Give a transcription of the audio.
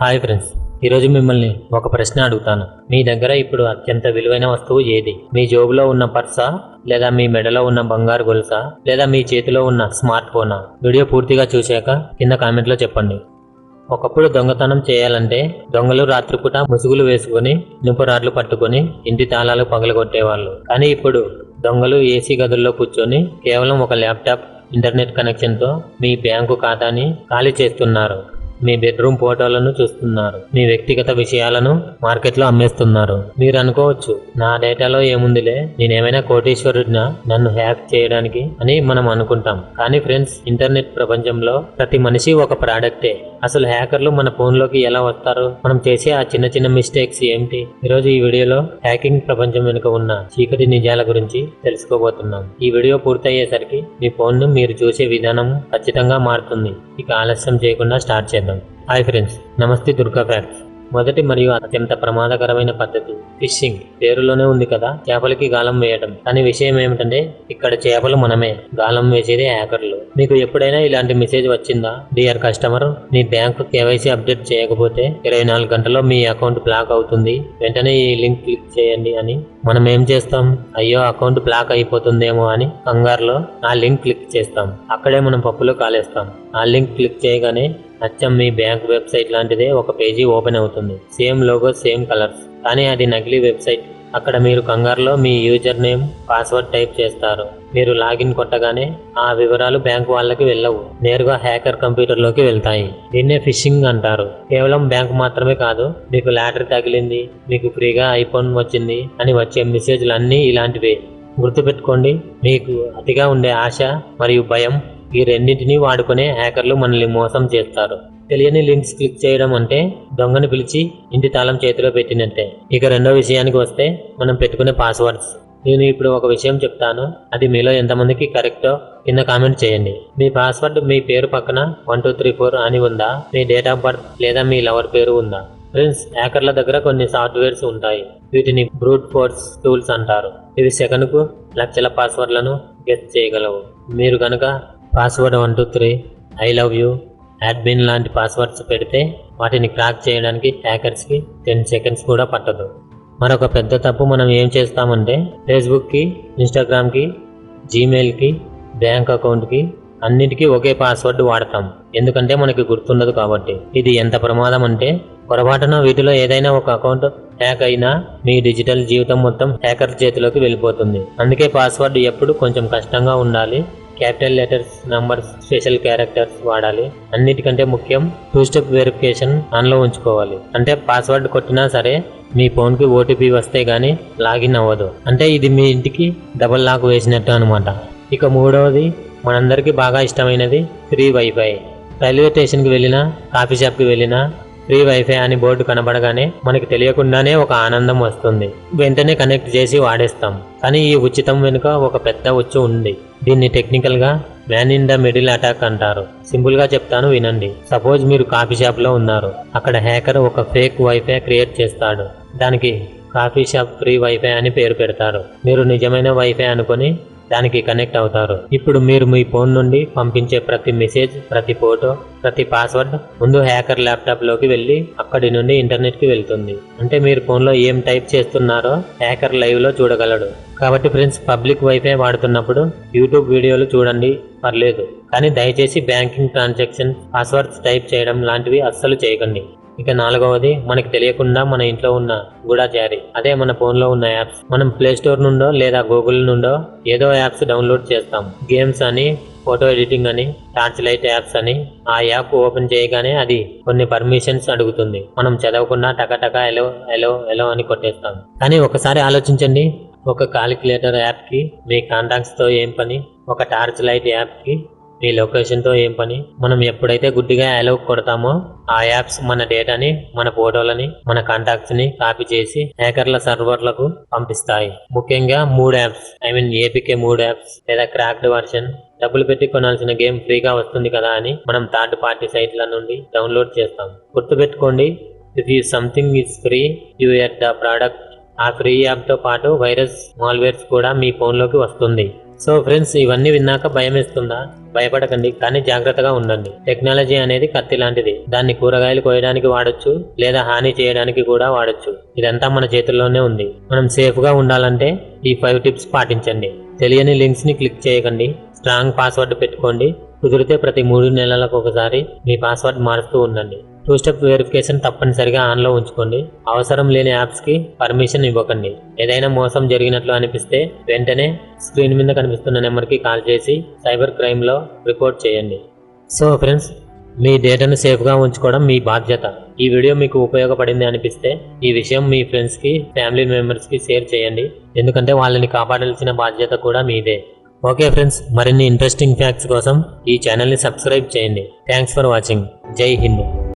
Hi friends ఈరోజు మిమ్మల్ని ఒక ప్రశ్న అడుగుతాను. మీ దగ్గర ఇప్పుడు అత్యంత విలువైన వస్తువు ఏది? మీ జోబులో ఉన్న పర్సా? లేదా మీ మెడలో ఉన్న బంగారు గొలుసా? లేదా మీ చేతిలో ఉన్న స్మార్ట్ ఫోనా? వీడియో పూర్తిగా చూశాక కింద కామెంట్లో చెప్పండి. ఒకప్పుడు దొంగతనం చేయాలంటే దొంగలు రాత్రిపూట ముసుగులు వేసుకుని నిపురాట్లు పట్టుకొని ఇంటి తాళాలు పగలగొట్టేవాళ్ళు. కానీ ఇప్పుడు దొంగలు ఏసీ గదుల్లో కూర్చొని కేవలం ఒక ల్యాప్టాప్ ఇంటర్నెట్ కనెక్షన్తో మీ బ్యాంకు ఖాతాని ఖాళీ చేస్తున్నారు. మీ బెడ్రూమ్ ఫోటోలను చూస్తున్నారు. మీ వ్యక్తిగత విషయాలను మార్కెట్లో అమ్మేస్తున్నారు. మీరు అనుకోవచ్చు నా డేటాలో ఏముందిలే? నేనేమైనా కోటీశ్వరుడినా? నన్ను హ్యాక్ చేయడానికి అని మనం అనుకుంటాం. కానీ ఫ్రెండ్స్ ఇంటర్నెట్ ప్రపంచంలో ప్రతి మనిషి ఒక ప్రాడక్టే. అసలు హ్యాకర్లు మన ఫోన్లోకి ఎలా వస్తారు? మనం చేసే ఆ చిన్న చిన్న మిస్టేక్స్ ఏమిటి? ఈరోజు ఈ వీడియోలో హ్యాకింగ్ ప్రపంచం వెనుక ఉన్న చీకటి నిజాల గురించి తెలుసుకోబోతున్నాం. ఈ వీడియో పూర్తయ్యేసరికి మీ ఫోన్ను మీరు చూసే విధానం ఖచ్చితంగా మారుతుంది. ఇక ఆలస్యం చేయకుండా స్టార్ట్ చేద్దాం. హాయ్ ఫ్రెండ్స్ నమస్తే దుర్గా ఫ్యాక్ట్స్. మొదటి మరియు అత్యంత ప్రమాదకరమైన పద్ధతి ఫిషింగ్. పేరులోనే ఉంది కదా చేపలకి గాలం వేయడం కానీ విషయం ఏమిటంటే ఇక్కడ చేపలు మనమే. గాలం వేసేది హ్యాకర్లు. మీకు ఎప్పుడైనా ఇలాంటి మెసేజ్ వచ్చిందా? డియర్ కస్టమర్ మీ బ్యాంక్ కేవైసీ అప్డేట్ చేయకపోతే ఇరవై నాలుగు గంటల్లో మీ అకౌంట్ బ్లాక్ అవుతుంది. వెంటనే ఈ లింక్ క్లిక్ చేయండి అని మనం ఏం చేస్తాం? అయ్యో అకౌంట్ బ్లాక్ అయిపోతుందేమో అని కంగారులో ఆ లింక్ క్లిక్ చేస్తాం. అక్కడే మనం పప్పులో కాలేస్తాం. ఆ లింక్ క్లిక్ చేయగానే అచ్చం మీ బ్యాంక్ వెబ్సైట్ లాంటిదే ఒక పేజీ ఓపెన్ అవుతుంది. Same logo same colours. కానీ అది నకిలీ వెబ్సైట్. అక్కడ మీరు కంగారులో మీ యూజర్ నేమ్ పాస్వర్డ్ టైప్ చేస్తారు. మీరు లాగిన్ కొట్టగానే ఆ వివరాలు బ్యాంక్ వాళ్ళకి వెళ్ళవు. నేరుగా హ్యాకర్ కంప్యూటర్లోకి వెళ్తాయి. దీన్నే ఫిషింగ్ అంటారు. కేవలం బ్యాంక్ మాత్రమే కాదు మీకు లాటరీ తగిలింది మీకు ఫ్రీగా ఐఫోన్ వచ్చింది అని వచ్చే మెసేజ్లు అన్నీ ఇలాంటివే. గుర్తుపెట్టుకోండి మీకు అతిగా ఉండే ఆశ మరియు భయం ఈ రెండింటిని వాడుకునే హ్యాకర్లు మనల్ని మోసం చేస్తారు. తెలియని లింక్స్ క్లిక్ చేయడం అంటే దొంగను పిలిచి ఇంటి తాళం చేతిలో పెట్టినట్టే. ఇక రెండో విషయానికి వస్తే మనం పెట్టుకునే పాస్వర్డ్స్. నేను ఇప్పుడు ఒక విషయం చెప్తాను. అది మీలో ఎంతమందికి కరెక్టో కింద కామెంట్ చేయండి. మీ పాస్వర్డ్ మీ పేరు పక్కన వన్ టూ త్రీ ఫోర్ అని ఉందా? మీ డేట్ ఆఫ్ బర్త్ లేదా మీ లవర్ పేరు ఉందా? ఫ్రెండ్స్ హ్యాకర్ల దగ్గర కొన్ని సాఫ్ట్వేర్స్ ఉంటాయి. వీటిని బ్రూట్ ఫోర్స్ టూల్స్ అంటారు. ఇవి సెకనుకు లక్షల పాస్వర్డ్లను గెస్ట్ చేయగలవు. మీరు కనుక password one two three I love you admin లాంటి పాస్వర్డ్స్ పెడితే వాటిని క్రాక్ చేయడానికి హ్యాకర్స్కి టెన్ సెకండ్స్ కూడా పట్టదు. మరొక పెద్ద తప్పు మనం ఏం చేస్తామంటే ఫేస్బుక్కి ఇన్స్టాగ్రామ్కి జీమెయిల్కి బ్యాంక్ అకౌంట్కి అన్నిటికీ ఒకే పాస్వర్డ్ వాడతాం. ఎందుకంటే మనకి గుర్తుండదు కాబట్టి. ఇది ఎంత ప్రమాదం అంటే పొరపాటున వీటిలో ఏదైనా ఒక అకౌంట్ హ్యాక్ అయినా మీ డిజిటల్ జీవితం మొత్తం హ్యాకర్ చేతిలోకి వెళ్ళిపోతుంది. అందుకే పాస్వర్డ్ ఎప్పుడు కొంచెం కష్టంగా ఉండాలి capital letters numbers special characters వాడాలి. అన్నిటికంటే ముఖ్యం టూ స్టెప్ వెరిఫికేషన్ ఆన్లో ఉంచుకోవాలి. అంటే పాస్వర్డ్ కొట్టినా సరే మీ ఫోన్కి ఓటీపీ వస్తే కానీ లాగిన్ అవ్వదు. అంటే ఇది మీ ఇంటికి డబల్ లాక్ వేసినట్టు అనమాట ఇక మూడవది మనందరికీ బాగా ఇష్టమైనది ఫ్రీ వైఫై. రైల్వే స్టేషన్కి వెళ్ళినా కాఫీ షాప్కి వెళ్ళినా ఫ్రీ వైఫై అని బోర్డు కనబడగానే మనకి తెలియకుండానే ఒక ఆనందం వస్తుంది. వెంటనే కనెక్ట్ చేసి వాడేస్తాం. కానీ ఈ ఉచితం వెనుక ఒక పెద్ద ఉచ్చు ఉంది. దీన్ని టెక్నికల్గా man in the middle attack అంటారు. సింపుల్గా చెప్తాను వినండి. సపోజ్ మీరు కాఫీ షాప్లో ఉన్నారు. అక్కడ హ్యాకర్ ఒక ఫేక్ వైఫై క్రియేట్ చేస్తాడు. దానికి కాఫీ షాప్ ఫ్రీ వైఫై అని పేరు పెడతారు. మీరు నిజమైన వైఫై అనుకొని దానికి కనెక్ట్ అవుతారు. ఇప్పుడు మీరు మీ ఫోన్ నుండి పంపించే ప్రతి మెసేజ్ ప్రతి ఫోటో ప్రతి పాస్వర్డ్ ముందు హ్యాకర్ ల్యాప్టాప్లోకి వెళ్ళి అక్కడి నుండి ఇంటర్నెట్కి వెళ్తుంది. అంటే మీరు ఫోన్లో ఏం టైప్ చేస్తున్నారో హ్యాకర్ లైవ్లో చూడగలడు. కాబట్టి ఫ్రెండ్స్ పబ్లిక్ వైఫై వాడుతున్నప్పుడు యూట్యూబ్ వీడియోలు చూడండి. పర్లేదు. కానీ దయచేసి బ్యాంకింగ్ ట్రాన్సాక్షన్ పాస్వర్డ్స్ టైప్ చేయడం లాంటివి అస్సలు చేయకండి. ఇక నాలుగవది మనకి తెలియకుండా మన ఇంట్లో ఉన్న గూఢచారి. అదే మన ఫోన్లో ఉన్న యాప్స్. మనం ప్లే స్టోర్ నుండో లేదా గూగుల్ నుండో ఏదో యాప్స్ డౌన్లోడ్ చేస్తాం. గేమ్స్ అని ఫోటో ఎడిటింగ్ అని టార్చ్ లైట్ యాప్స్ అని ఆ యాప్ ఓపెన్ చేయగానే అది కొన్ని పర్మిషన్స్ అడుగుతుంది. మనం చదవకుండా టకటక ఎలో ఎలో ఎలో అని కొట్టేస్తాం. కానీ ఒకసారి ఆలోచించండి. ఒక కాలిక్యులేటర్ యాప్కి మీ కాంటాక్ట్స్తో ఏం పని? ఒక టార్చ్ లైట్ యాప్కి ఈ లొకేషన్తో ఏం పని? మనం ఎప్పుడైతే గుడ్డిగా అలౌ కొడతామో ఆ యాప్స్ మన డేటాని మన ఫోటోలని మన కాంటాక్ట్స్ని కాపీ చేసి హ్యాకర్ల సర్వర్లకు పంపిస్తాయి. ముఖ్యంగా మూడు యాప్స్ ఐ మీన్ ఏపీకే మూడు యాప్స్ లేదా క్రాక్డ్ వర్షన్ డబ్బులు పెట్టి కొనాల్సిన గేమ్ ఫ్రీగా వస్తుంది కదా అని మనం థర్డ్ పార్టీ సైట్ల నుండి డౌన్లోడ్ చేస్తాం. గుర్తుపెట్టుకోండి if you something is free you at the product ఆ ఫ్రీ యాప్తో పాటు వైరస్ మాల్వేర్స్ కూడా మీ ఫోన్లోకి వస్తుంది. సో ఫ్రెండ్స్ ఇవన్నీ విన్నాక భయం ఇస్తుందా భయపడకండి కానీ జాగ్రత్తగా ఉండండి. టెక్నాలజీ అనేది కత్తి లాంటిది. దాన్ని కూరగాయలు కోయడానికి వాడొచ్చు లేదా హాని చేయడానికి కూడా వాడొచ్చు. ఇదంతా మన చేతుల్లోనే ఉంది. మనం సేఫ్గా ఉండాలంటే ఈ ఫైవ్ టిప్స్ పాటించండి. తెలియని లింక్స్ని క్లిక్ చేయకండి. స్ట్రాంగ్ పాస్వర్డ్ పెట్టుకోండి. కుదిరితే ప్రతి మూడు నెలలకు ఒకసారి మీ పాస్వర్డ్ మారుస్తూ ఉండండి. టూ స్టెప్ వెరిఫికేషన్ తప్పనిసరిగా ఆన్లో ఉంచుకోండి. అవసరం లేని యాప్స్కి పర్మిషన్ ఇవ్వకండి. ఏదైనా మోసం జరిగినట్లు అనిపిస్తే వెంటనే స్క్రీన్ మీద కనిపిస్తున్న నెంబర్కి కాల్ చేసి సైబర్ క్రైమ్లో రిపోర్ట్ చేయండి. సో ఫ్రెండ్స్ మీ డేటాను సేఫ్గా ఉంచుకోవడం మీ బాధ్యత. ఈ వీడియో మీకు ఉపయోగపడింది అనిపిస్తే ఈ విషయం మీ ఫ్రెండ్స్కి ఫ్యామిలీ మెంబర్స్కి షేర్ చేయండి. ఎందుకంటే వాళ్ళని కాపాడాల్సిన బాధ్యత కూడా మీదే. ఓకే ఫ్రెండ్స్ మరిన్ని ఇంట్రెస్టింగ్ ఫ్యాక్ట్స్ కోసం ఈ ఛానల్ని సబ్స్క్రైబ్ చేయండి. థ్యాంక్స్ ఫర్ వాచింగ్ జై హింద్.